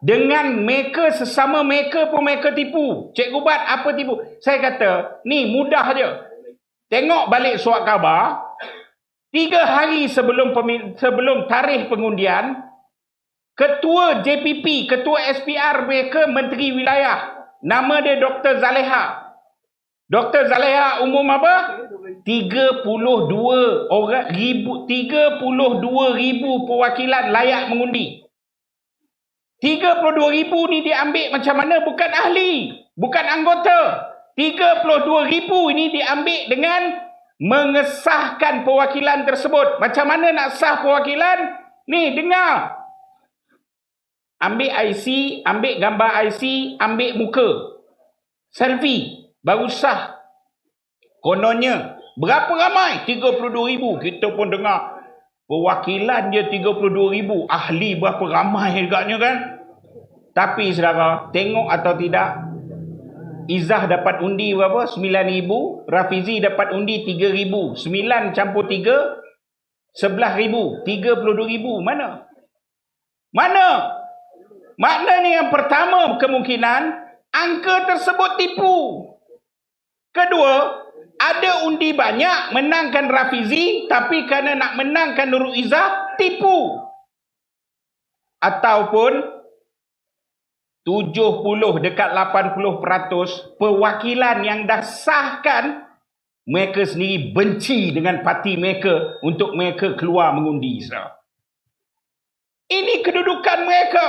Dengan mereka sesama mereka pun mereka tipu. Cikgu Bat apa tipu? Saya kata, ni mudah je. Tengok balik surat khabar. Tiga hari sebelum sebelum tarikh pengundian, Ketua JPP, Ketua SPR mereka Menteri Wilayah. Nama dia Dr. Zaleha. Dr. Zaleha umum apa? 32 orang ribu 32 ribu perwakilan layak mengundi. 32 ribu ni diambil macam mana? Bukan ahli. Bukan anggota. 32 ribu ini diambil dengan mengesahkan perwakilan tersebut. Macam mana nak sah perwakilan? Ni, dengar. Ambil IC, ambil gambar IC, ambil muka. Selfie. Baru sah. Kononnya. Berapa ramai? 32 ribu. Kita pun dengar. Perwakilan dia 32 ribu. Ahli berapa ramai agaknya kan? Tapi saudara, tengok atau tidak, Izzah dapat undi berapa? 9 ribu. Rafizi dapat undi 3 ribu. 9 campur 3, 11 ribu. 32 ribu. Mana? Mana? Maknanya yang pertama kemungkinan, angka tersebut tipu. Kedua, ada undi banyak menangkan Rafizi tapi kerana nak menangkan Nurul Izzah tipu. Ataupun 70 dekat 80% perwakilan yang dah sahkan mereka sendiri benci dengan parti mereka untuk mereka keluar mengundi. Saudara. Ini kedudukan mereka.